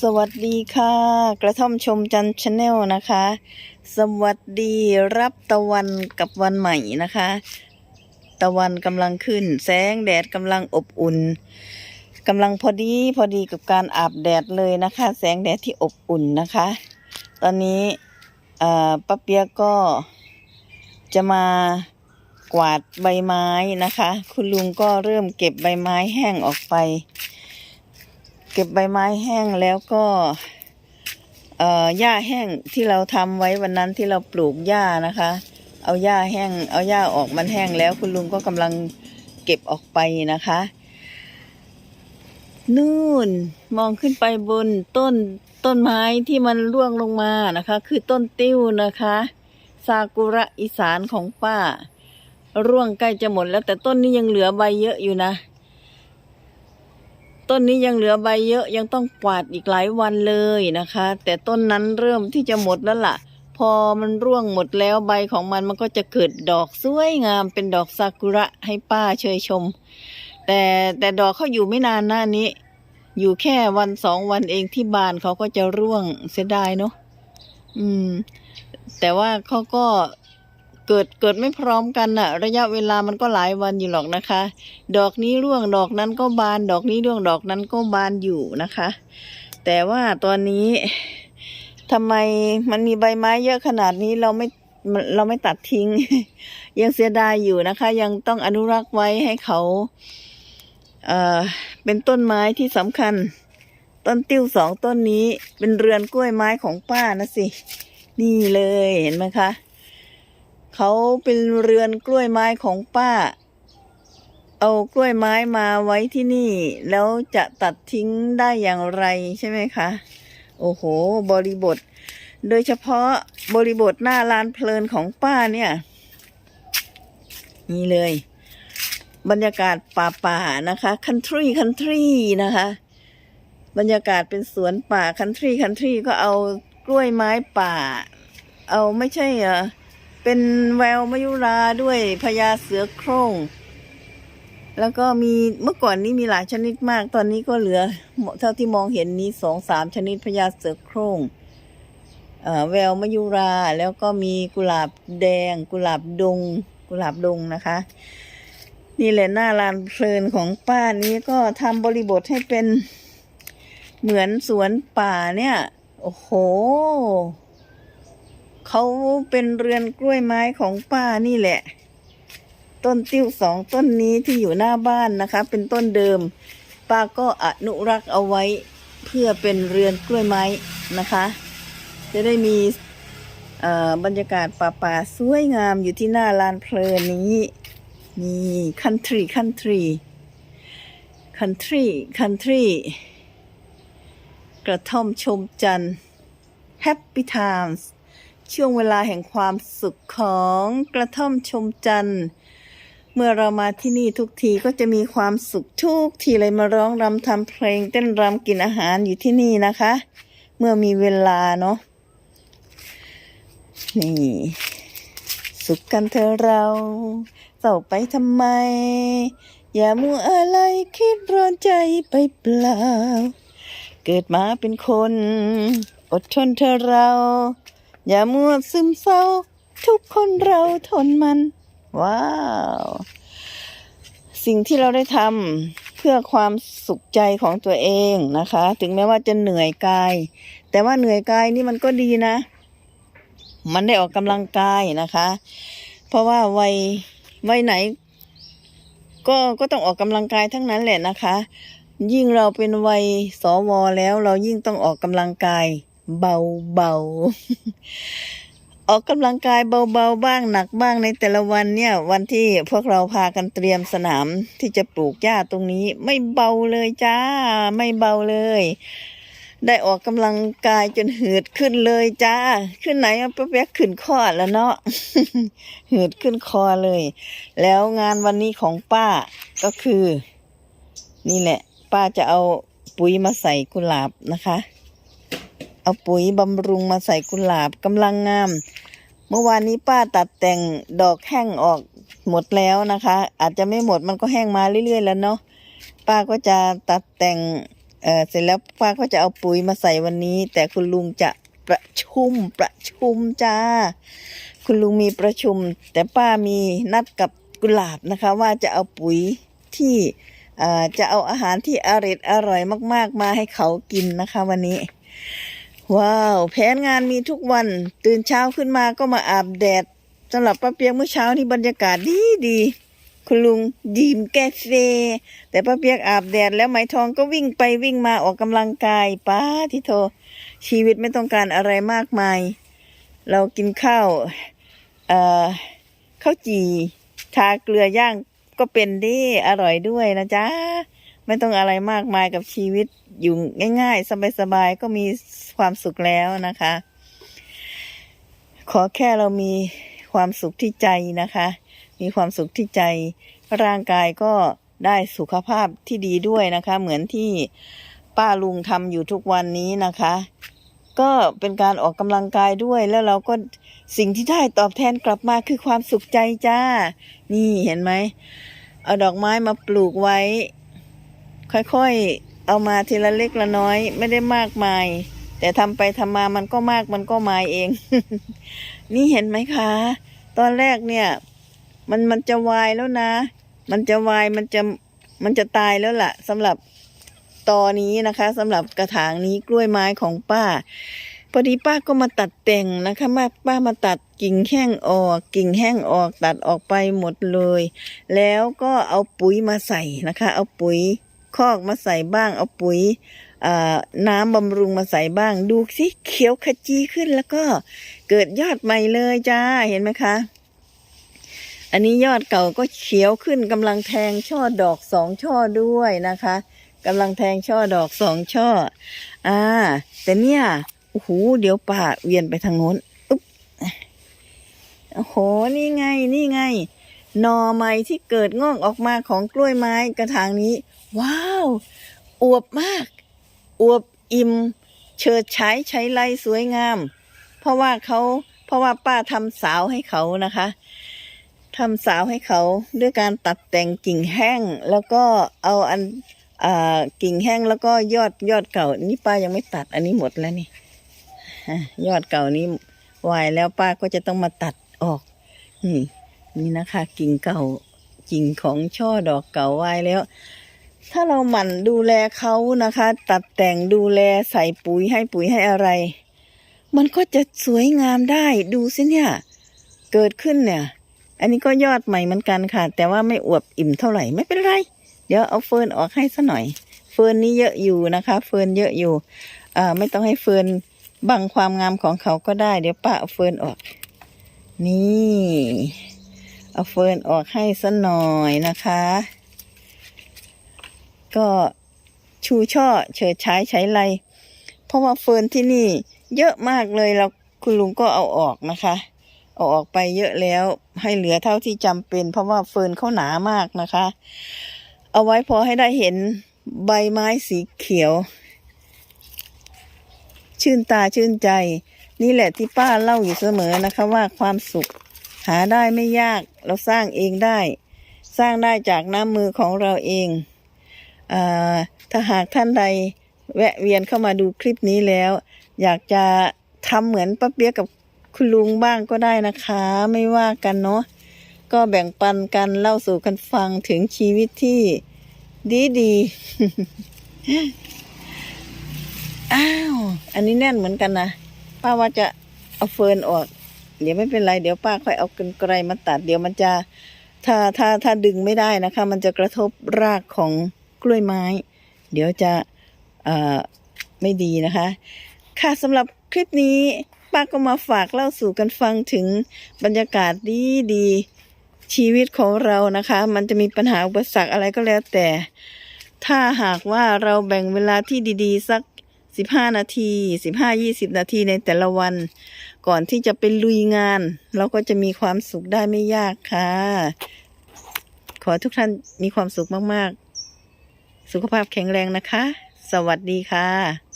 สวัสดีค่ะ กระท่อมชมจันชาแนลนะคะ สวัสดีรับตะวันกับวันใหม่นะคะ ตะวันกำลังขึ้น แสงแดดกำลังอบอุ่นกำลังพอดีพอดีกับการอาบแดดเลยนะคะ แสงแดดที่อบอุ่นนะคะ ตอนนี้ป้าเปียกก็จะมากวาดใบไม้นะคะ คุณลุงก็เริ่มเก็บใบไม้แห้งออกไป ก็บใบไม้แห้งแล้วก็เอ่อหญ้าแห้งที่เราทำไว้วันนั้นที่เราปลูกหญ้านะคะ เอาหญ้าแห้ง เอาหญ้าออกมันแห้งแล้วคุณลุงก็กำลังเก็บออกไปนะคะ นู่นมองขึ้นไปบนต้นต้นไม้ที่มันร่วงลงมานะคะ คือต้นติ้วนะคะซากุระอีสานของป้า ร่วงใกล้จะหมดแล้วแต่ต้นนี้ยังเหลือใบเยอะอยู่นะ ต้นนี้ยังเหลือใบเยอะยังต้องกวาดอีกหลายวันเลยนะคะ แต่ต้นนั้นเริ่มที่จะหมดแล้วล่ะ พอมันร่วงหมดแล้วใบของมันมันก็จะเกิดดอกสวยงามเป็นดอกซากุระให้ป้าเชยชม แต่แต่ดอกเขาอยู่ไม่นานหน้านี้ อยู่แค่วันสองวันเองที่บานเขาก็จะร่วงเสียดายเนาะอืม แต่ว่าเขาก็ เกิดเกิดไม่พร้อมกันอะระยะเวลามันก็หลายวันอยู่หรอกนะคะ ดอกนี้ร่วงดอกนั้นก็บาน ดอกนี้ร่วงดอกนั้นก็บานอยู่นะคะ แต่ว่าตอนนี้ทำไมมันมีใบไม้เยอะขนาดนี้เราไม่เราไม่ตัดทิ้ง ยังเสียดายอยู่นะคะ ยังต้องอนุรักษ์ไว้ให้เขาเอ่อเป็นต้นไม้ที่สำคัญ ต้นติ้วสองต้นนี้เป็นเรือนกล้วยไม้ของป้านะสิ นี่เลยเห็นไหมคะ เขาเป็นเรือนกล้วยไม้ของป้า เอากล้วยไม้มาไว้ที่นี่ แล้วจะตัดทิ้งได้อย่างไรใช่ไหมคะ โอ้โห บริบท โดยเฉพาะบริบทหน้าลานเพลินของป้าเนี่ยนี่เลย บรรยากาศป่าป่านะคะคันทรีคันทรีนะคะ บรรยากาศเป็นสวนป่าคันทรีคันทรีก็เอากล้วยไม้ป่า เอาไม่ใช่เหรอ เป็นแววมยุราด้วยพญาเสือโคร่ง แล้วก็มีเมื่อก่อนนี้มีหลายชนิดมาก ตอนนี้ก็เหลือ เท่าที่มองเห็นนี้สองสามชนิดพญาเสือโคร่งเอ่อแววมยุราแล้วก็มีกุหลาบแดง กุหลาบดง กุหลาบดงนะคะ นี่แหละหน้าลานเพลินของป้านี้ก็ทำบริบทให้เป็นเหมือนสวนป่าเนี่ย โอ้โห เขาเป็นเรือนกล้วยไม้ของป้านี่แหละ ต้นติ้วสองต้นนี้ที่อยู่หน้าบ้านนะคะ เป็นต้นเดิม ป้าก็อนุรักษ์เอาไว้เพื่อเป็นเรือนกล้วยไม้นะคะ จะได้มีเอ่อบรรยากาศป่าๆสวยงามอยู่ที่หน้าลานเพลินนี้นี่คันทรีคันทรีคันทรีคันทรีกระท่อมชมจันทร์แฮปปี้ไทม์ ช่วงเวลาแห่งความสุขของกระท่อมชมจันทร์ เมื่อเรามาที่นี่ทุกทีก็จะมีความสุขทุกทีเลยมาร้องรำทำเพลงเต้นรำกินอาหารอยู่ที่นี่นะคะ เมื่อมีเวลาเนาะนี่ สุขกันเธอเราเศร้าไปทำไม อย่ามัวอะไรคิดร้อนใจไปเปล่า เกิดมาเป็นคน อดทนเธอเรา อย่ามัวซึมเศร้า ทุกคนเราทนมัน ว้าว สิ่งที่เราได้ทำเพื่อความสุขใจของตัวเองนะคะ ถึงแม้ว่าจะเหนื่อยกาย แต่ว่าเหนื่อยกายนี่มันก็ดีนะ มันได้ออกกำลังกายนะคะ เพราะว่าวัยวัยไหน ก็ก็ต้องออกกำลังกายทั้งนั้นแหละนะคะ ยิ่งเราเป็นวัยสวแล้ว เรายิ่งต้องออกกำลังกาย เบาเบาออกกำลังกายเบาๆบ้างหนักบ้างในแต่ละวันเนี่ย วันที่พวกเราพากันเตรียมสนามที่จะปลูกหญ้าตรงนี้ ไม่เบาเลยจ้า ไม่เบาเลย ได้ออกกำลังกายจนหืดขึ้นเลยจ้า ขึ้นไหนเอาไปแป๊กขึ้นคอแล้วเนาะหืดขึ้นคอเลย แล้วงานวันนี้ของป้าก็คือ นี่แหละ ป้าจะเอาปุ๋ยมาใส่กุหลาบนะคะ เอาปุ๋ยบำรุงมาใส่กุหลาบกำลังงาม เมื่อวานนี้ป้าตัดแต่งดอกแห้งออกหมดแล้วนะคะ อาจจะไม่หมดมันก็แห้งมาเรื่อยๆ แล้วเนาะป้าก็จะตัดแต่งเออเสร็จแล้วป้าก็จะเอาปุ๋ยมาใส่วันนี้ แต่คุณลุงจะประชุมประชุมจ้า คุณลุงมีประชุม แต่ป้ามีนัดกับกุหลาบนะคะ ว่าจะเอาปุ๋ยที่จะเอาอาหารที่อร่อยอร่อยมาก ๆ มาให้เขากินนะคะวันนี้ ว้าว แผนงานมีทุกวัน ตื่นเช้าขึ้นมาก็มาอาบแดดสำหรับป้าเปียกเมื่อเช้านี่บรรยากาศดีดีคุณลุงดื่มกาแฟแต่ป้าเปียกอาบแดดแล้วไหมทองก็วิ่งไปวิ่งมาออกกำลังกายป้าที่โทชีวิตไม่ต้องการอะไรมากมาย เรากินข้าวเอ่อข้าวจี่ทาเกลือย่างก็เป็นดีอร่อยด้วยนะจ๊ะ ไม่ต้องอะไรมากมายกับชีวิตอยู่ง่าย ๆ สบายๆก็มีความสุขแล้วนะคะ ขอแค่เรามีความสุขที่ใจนะคะ มีความสุขที่ใจ ร่างกายก็ได้สุขภาพที่ดีด้วยนะคะ เหมือนที่ป้าลุงทำอยู่ทุกวันนี้นะคะ ก็เป็นการออกกำลังกายด้วยแล้วเราก็สิ่งที่ได้ตอบแทนกลับมาคือความสุขใจจ้า นี่เห็นไหมเอาดอกไม้มาปลูกไว้ ค่อยๆ เอามาทีละเล็กละน้อย ไม่ได้มากมาย แต่ทำไปทำมามันก็มากมันก็มาเอง นี่เห็นไหมคะ ตอนแรกเนี่ย มันมันจะวายแล้วนะ มันจะวายมันจะมันจะตายแล้วล่ะสำหรับตอนี้นะคะสำหรับกระถางนี้กล้วยไม้ของป้า พอดีป้าก็มาตัดแต่งนะคะมาป้ามาตัดกิ่งแห้งออก กิ่งแห้งออกตัดออกไปหมดเลย แล้วก็เอาปุ๋ยมาใส่นะคะ เอาปุ๋ย คอกมาใส่บ้าง เอาปุ๋ยน้ำบำรุงมาใส่บ้าง ดูสิเขียวขจีขึ้นแล้วก็เกิดยอดใหม่เลยจ้าเห็นไหมคะ อันนี้ยอดเก่าก็เขียวขึ้นกำลังแทงช่อดอกสองช่อด้วยนะคะกำลังแทงช่อดอกสองช่อ อ่า แต่เนี่ยโอ้โหเดี๋ยวป่าเวียนไปทางโน้นอุ๊บโอ้โหนี่ไงนี่ไงหน่อไม้ที่เกิดงอกออกมาของกล้วยไม้กระถางนี้ ว้าว อวบมาก อวบอิ่ม เฉิดฉายใช้ไรสวยงาม เพราะว่าเขาเพราะว่าป้าทำสาวให้เขานะคะทำสาวให้เขาด้วยการตัดแต่งกิ่งแห้ง แล้วก็เอาอันอกิ่งแห้งแล้วก็ยอดยอดเก่า นี่ป้ายังไม่ตัดอันนี้หมดแล้วนี่ยอดเก่านี้วายแล้วป้าก็จะต้องมาตัดออกนี่นี่นะคะ กิ่งเก่ากิ่งของช่อดอกเก่าวายแล้ว ถ้าเราหมั่นดูแลเขานะคะ ตัดแต่งดูแลใส่ปุ๋ยให้ปุ๋ยให้อะไร มันก็จะสวยงามได้ดูสิเนี่ย เกิดขึ้นเนี่ย อันนี้ก็ยอดใหม่เหมือนกันค่ะ แต่ว่าไม่อวบอิ่มเท่าไหร่ไม่เป็นไร เดี๋ยวเอาเฟิร์นออกให้ซะหน่อย เฟิร์นนี้เยอะอยู่นะคะ เฟิร์นเยอะอยู่อ่าไม่ต้องให้เฟิร์นบังความงามของเขาก็ได้ เดี๋ยวป้าเอาเฟิร์นออก นี่ เอาเฟิร์นออกให้ซะหน่อยนะคะ ก็ชูช่อเฉิดฉายใช้ไรเพราะว่าเฟิร์นที่นี่เยอะมากเลยแล้วคุณลุงก็เอาออกนะคะเอาออกไปเยอะแล้วให้เหลือเท่าที่จำเป็น เพราะว่าเฟิร์นเขาหนามากนะคะ เอาไว้พอให้ได้เห็นใบไม้สีเขียว ชื่นตาชื่นใจ นี่แหละที่ป้าเล่าอยู่เสมอนะคะว่าความสุข หาได้ไม่ยากเราสร้างเองได้ สร้างได้จากน้ำมือของเราเอง ถ้าหากท่านใดแวะเวียนเข้ามาดูคลิปนี้แล้ว อยากจะทำเหมือนป้าเปียกกับคุณลุงบ้างก็ได้นะคะ ไม่ว่ากันเนาะก็แบ่งปันกันเล่าสู่กันฟังถึงชีวิตที่ดีดีอ้าว อันนี้แน่นเหมือนกันนะป้าว่าจะเอาเฟิร์นออก เดี๋ยวไม่เป็นไร เดี๋ยวป้าค่อยเอากรรไกรมาตัด เดี๋ยวมันจะ ถ้าถ้าถ้าดึงไม่ได้นะคะ มันจะกระทบรากของ กล้วยไม้ เดี๋ยวจะไม่ดีนะคะ ค่ะสำหรับคลิปนี้ป้าก็มาฝากเล่าสู่กันฟังถึงบรรยากาศดีดีๆชีวิตของเรานะคะ มันจะมีปัญหาอุปสรรคอะไรก็แล้วแต่ ถ้าหากว่าเราแบ่งเวลาที่ดีๆ สักสิบห้านาทีสิบห้ายี่สิบนาทีในแต่ละวัน ก่อนที่จะไปลุยงาน เราก็จะมีความสุขได้ไม่ยากค่ะ ขอทุกท่านมีความสุขมาก ๆ สุขภาพแข็งแรงนะคะ สวัสดีค่ะ